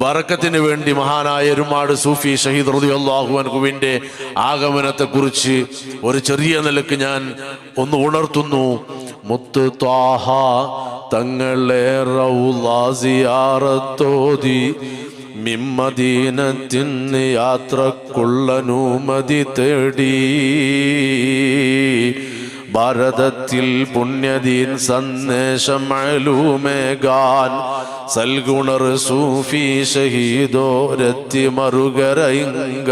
ബറക്കത്തിന് വേണ്ടി മഹാനായ എരുമാട് സൂഫി ഷഹീദ് റളിയല്ലാഹുവിന്റെ ആഗമനത്തെ കുറിച്ച് ഒരു ചെറിയ നിലയ്ക്ക് ഞാൻ ഒന്ന് ഉണർത്തുന്നു. മുത്ത് ത്വാഹ തങ്ങളെ റൗലാസിയാറത്തോതി മിമ്മദീനത്തിന് യാത്രക്കുള്ളനുമതി തേടി. ഭാരതത്തിൽ പുണ്യദീൻ സന്ദേശം അലൂമേകാൻ സൽഗുണർ സൂഫി ഷഹീദോരത്തി മറുകരയിങ്ക.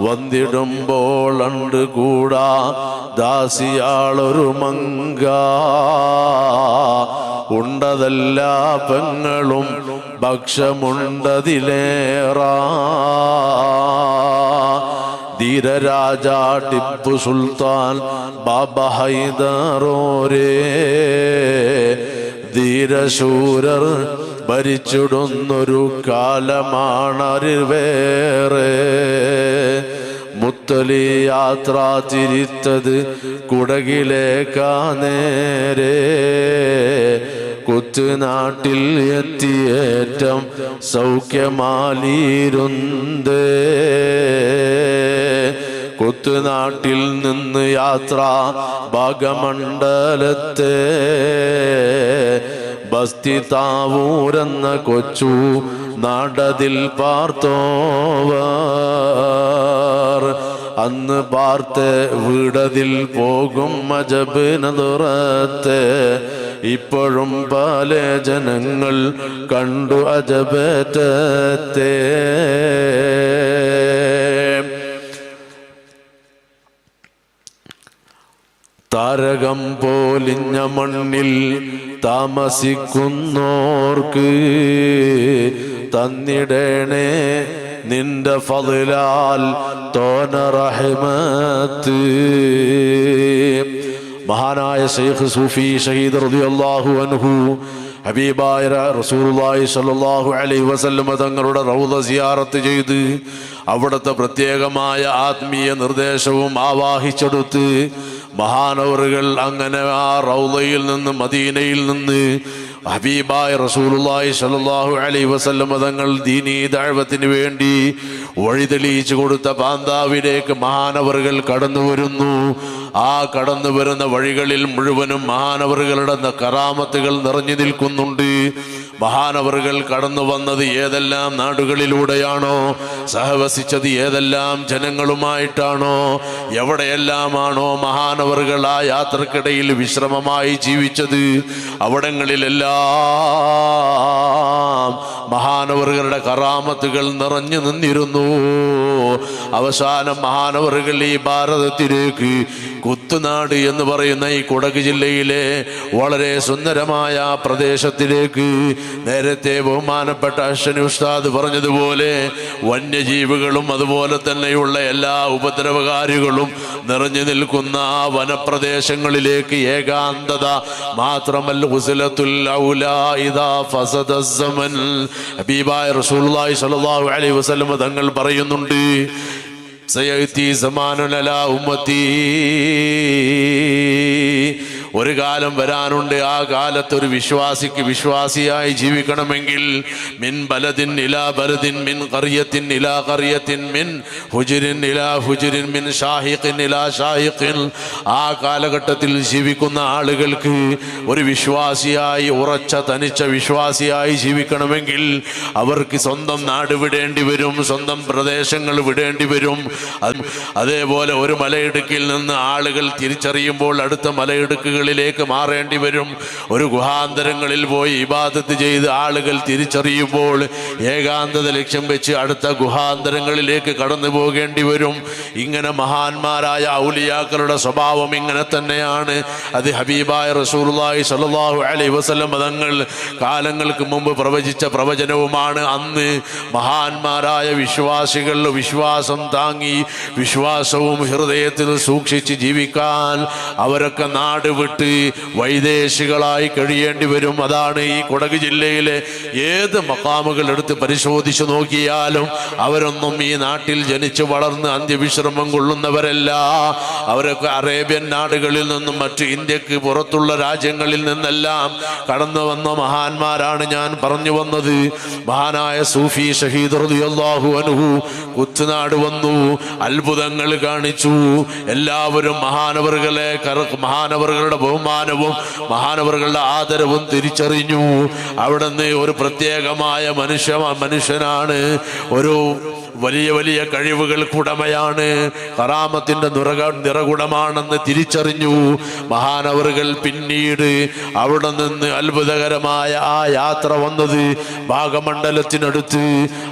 വന്നിടുമ്പോൾ അണ്ട് കൂടാ ദാസിയാളൊരു മങ്ക. ഉണ്ടതല്ല പെങ്ങളും ഭക്ഷമുണ്ടതിലേറാ. ധീരരാജ ടിപ്പു സുൽത്താൻ ബാബ ഹൈദറോരേ. ധീരശൂരർ ഭരിച്ചിടുന്നൊരു കാലമാണറി വേറെ മുത്തലി യാത്ര തിരിത്തത് കുടകിലേക്കാ നേരെ. കുത്തുനാട്ടിൽ എത്തിയേറ്റം സൗഖ്യമാലിരുന്നേ. കൊത്തുനാട്ടിൽ നിന്ന് യാത്ര ഭാഗമണ്ഡലത്തെ. ബസ്തി താവൂരെന്ന കൊച്ചു നാടതിൽ പാർത്തോവർ. അന്ന് പാർത്ത് വീടതിൽ പോകും അജബിനതുറത്ത് ഇപ്പോഴും പാലെ ജനങ്ങൾ കണ്ടു അജപേറ്റത്തെ. താരകം പോലിഞ്ഞ മണ്ണിൽ താമസിക്കുന്നോർക്ക് തന്നിടേണേ നിന്റെ ഫതിലാൽ തോന റഹ്മത്ത് മഹാനായ ഷെയ്ഖ് സൂഫി ഷഹീദ് റളിയല്ലാഹു അൻഹു ഹബീബായ റസൂലുള്ളാഹി സ്വല്ലല്ലാഹു അലൈഹി വസല്ലമ തങ്ങളുടെ റൗദ സിയാറത്ത് ചെയ്ത് അവിടുത്തെ പ്രത്യേകമായ ആത്മീയ നിർദ്ദേശവും ആവാഹിച്ചെടുത്ത് മഹാനവറുകൾ അങ്ങനെ ആ റൗദയിൽ നിന്ന് മദീനയിൽ നിന്ന് ഹബീബായ റസൂലുള്ളാഹി സ്വല്ലല്ലാഹു അലൈഹി വസല്ലമ തങ്ങൾ ദീനീ ദഅവത്തിന് വേണ്ടി വഴിതെളിയിച്ചു കൊടുത്ത പാന്താവിലേക്ക് മഹാനവറുകൾ കടന്നു വരുന്നു ആ കടന്നു വരുന്ന വഴികളിൽ മുഴുവനും മഹാനവറുകളുടെ കറാമത്തുകൾ നിറഞ്ഞു നിൽക്കുന്നുണ്ട്. മഹാനവറുകൾ കടന്നു വന്നത് ഏതെല്ലാം നാടുകളിലൂടെയാണോ? സഹവസിച്ചത് ഏതെല്ലാം ജനങ്ങളുമായിട്ടാണോ? എവിടെയെല്ലാമാണോ മഹാനവറുകൾ ആ യാത്രക്കിടയിൽ വിശ്രമമായി ജീവിച്ചത്? അവിടങ്ങളിലെല്ലാം മഹാനവറുകളുടെ കറാമത്തുകൾ നിറഞ്ഞു നിന്നിരുന്നു. അവസാനം മഹാനവറുകൾ ഈ ഭാരതത്തിലേക്ക് കുത്തുനാട് എന്ന് പറയുന്ന ഈ കുടക് ജില്ലയിലെ വളരെ സുന്ദരമായ പ്രദേശത്തിലേക്ക് നേരത്തെ ബഹുമാനപ്പെട്ട അശ്വനി ഉസ്താദ് പറഞ്ഞതുപോലെ വന്യജീവികളും അതുപോലെ തന്നെയുള്ള എല്ലാ ഉപദ്രവകാരികളും നിറഞ്ഞു നിൽക്കുന്ന വനപ്രദേശങ്ങളിലേക്ക് ഏകാന്തത മാത്രമല്ല ഹബീബായ റസൂൽ അലൈഹി വസല്ലം തങ്ങൾ പറയുന്നുണ്ട് സയഅതി സമാനുലല ഉമ്മത്തി. ഒരു കാലം വരാനുണ്ട്. ആ കാലത്ത് ഒരു വിശ്വാസിക്ക് വിശ്വാസിയായി ജീവിക്കണമെങ്കിൽ മിൻ ബലദിൻ ഇലാ ബലദിൻ മിൻ കറിയത്തിൻ ഇലാ കറിയത്തിൻ മിൻ ഹുജുരിൻ ഇലാ ഹുജുരിൻ മിൻ ഷാഹിഖിൻ ഇലാ ഷാഹിഖിൻ. ആ കാലഘട്ടത്തിൽ ജീവിക്കുന്ന ആളുകൾക്ക് ഒരു വിശ്വാസിയായി ഉറച്ച തനിച്ച വിശ്വാസിയായി ജീവിക്കണമെങ്കിൽ അവർക്ക് സ്വന്തം നാട് വിടേണ്ടി വരും സ്വന്തം പ്രദേശങ്ങൾ വിടേണ്ടി വരും. അതേപോലെ ഒരു മലയിടുക്കിൽ നിന്ന് ആളുകൾ തിരിച്ചറിയുമ്പോൾ അടുത്ത മലയിടുക്കുകളിലേക്ക് മാറേണ്ടി വരും. ഒരു ഗുഹാന്തരങ്ങളിൽ പോയി ഇബാദത്ത് ചെയ്ത് ആളുകൾ തിരിച്ചറിയുമ്പോൾ ഏകാന്തത ലക്ഷ്യം വെച്ച് അടുത്ത ഗുഹാന്തരങ്ങളിലേക്ക് കടന്നു പോകേണ്ടി വരും. ഇങ്ങനെ മഹാന്മാരായ ഔലിയാക്കളുടെ സ്വഭാവം ഇങ്ങനെ തന്നെയാണ്. അത് ഹബീബായ റസൂർലായി സലാഹു അലൈഹി വസ്ലം മതങ്ങൾ കാലങ്ങൾക്ക് മുമ്പ് പ്രവചിച്ച പ്രവചനവുമാണ്. അന്ന് മഹാന്മാരായ വിശ്വാസികൾ വിശ്വാസം താങ്ങി വിശ്വാസവും ഹൃദയത്തിൽ സൂക്ഷിച്ച് ജീവിക്കാൻ അവരൊക്കെ നാട് വിട്ട് വൈദേശികളായി കഴിയേണ്ടി വരും. അതാണ് ഈ കുടക് ജില്ലയിലെ ഏത് മക്കാമുകൾ എടുത്ത് പരിശോധിച്ചു നോക്കിയാലും അവരൊന്നും ഈ നാട്ടിൽ ജനിച്ചു വളർന്ന് അന്ത്യവിശ്രമം കൊള്ളുന്നവരല്ല. അവരൊക്കെ അറേബ്യൻ നാടുകളിൽ നിന്നും മറ്റ് ഇന്ത്യയ്ക്ക് പുറത്തുള്ള രാജ്യങ്ങളിൽ നിന്നെല്ലാം കടന്നു വന്ന മഹാന്മാരാണ് ഞാൻ പറഞ്ഞു വന്നത്. മഹാനായ സൂഫി ഷഹീദ് റളിയല്ലാഹു അൻഹു കുത്തുനാട് വന്നു അത്ഭുതങ്ങൾ കാണിച്ചു. എല്ലാവരും മഹാനവറുകളെ കറ- മഹാനവറുകളുടെ ബഹുമാനവും മഹാനവറുകളുടെ ആദരവും തിരിച്ചറിഞ്ഞു. അവിടുന്ന് ഒരു പ്രത്യേകമായ മനുഷ്യ മനുഷ്യനാണ്. ഒരു വലിയ വലിയ കഴിവുകൾക്കുടമയാണ് കറാമത്തിന്റെ നിറക നിറകുടമാണെന്ന് തിരിച്ചറിഞ്ഞു. മഹാനവറുകൾ പിന്നീട് അവിടെ നിന്ന് അത്ഭുതകരമായ ആ യാത്ര വന്നത് ഭാഗമണ്ഡലത്തിനടുത്ത്.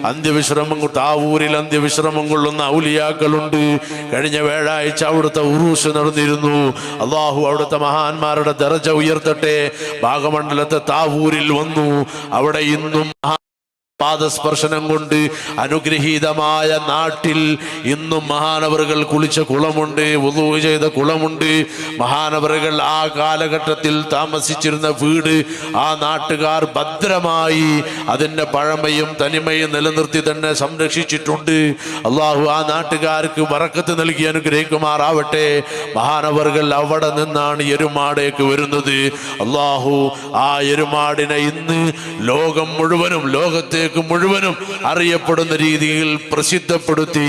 അന്ത്യവിശ്രമം താവൂരിൽ അന്ത്യവിശ്രമം കൊള്ളുന്ന ഔലിയാക്കളുണ്ട്. കഴിഞ്ഞ വ്യാഴാഴ്ച അവിടുത്തെ ഉറൂസ് നടന്നിരുന്നു. അള്ളാഹു അവിടുത്തെ മഹാന്മാരുടെ ദർജ ഉയർത്തട്ടെ. ഭാഗമണ്ഡലത്തെ താവൂരിൽ വന്നു. അവിടെ ഇന്നും പാദസ്പർശനം കൊണ്ട് അനുഗ്രഹീതമായ നാട്ടിൽ ഇന്നും മഹാനവറുകൾ കുളിച്ച കുളമുണ്ട് ഉതു ചെയ്ത കുളമുണ്ട്. മഹാനവറുകൾ ആ കാലഘട്ടത്തിൽ താമസിച്ചിരുന്ന വീട് ആ നാട്ടുകാർ ഭദ്രമായി അതിന്റെ പഴമയും തനിമയും നിലനിർത്തി തന്നെ സംരക്ഷിച്ചിട്ടുണ്ട്. അള്ളാഹു ആ നാട്ടുകാർക്ക് വറക്കത്ത് നൽകി അനുഗ്രഹിക്കുമാറാവട്ടെ. മഹാനവറുകൾ അവിടെ നിന്നാണ് എരുമാടേക്ക് വരുന്നത്. അള്ളാഹു ആ എരുമാടിനെ ഇന്ന് ലോകം മുഴുവനും ലോകത്തേക്ക് മുഴുവനും അറിയപ്പെടുന്ന രീതിയിൽ പ്രസിദ്ധപ്പെടുത്തി.